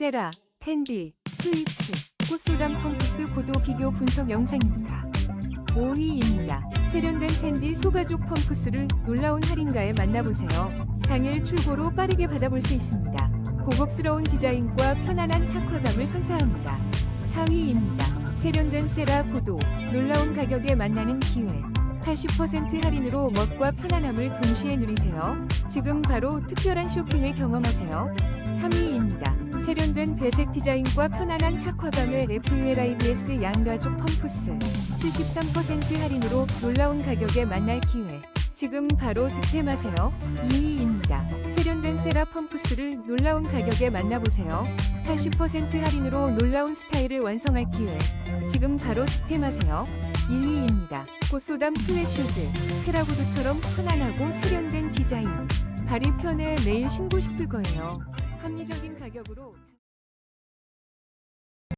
세라, 텐디, 트위츠, 꽃소담 펑크스 고도 비교 분석 영상입니다. 5위입니다. 세련된 텐디 소가죽 펑크스를 놀라운 할인가에 만나보세요. 당일 출고로 빠르게 받아볼 수 있습니다. 고급스러운 디자인과 편안한 착화감을 선사합니다. 4위입니다. 세련된 세라 고도 놀라운 가격에 만나는 기회. 80% 할인으로 멋과 편안함을 동시에 누리세요. 지금 바로 특별한 쇼핑을 경험하세요. 3위입니다. 세련된 배색 디자인과 편안한 착화감의 FULIBS 양가죽 펌프스 73% 할인으로 놀라운 가격에 만날 기회. 지금 바로 득템하세요. 2위입니다. 세련된 세라 펌프스를 놀라운 가격에 만나보세요. 80% 할인으로 놀라운 스타일을 완성할 기회. 지금 바로 득템하세요. 1위입니다. 꽃소담 플랫 슈즈 세라 구두처럼 편안하고 세련된 디자인. 발이 편해 매일 신고 싶을 거예요 합리적인 가격으로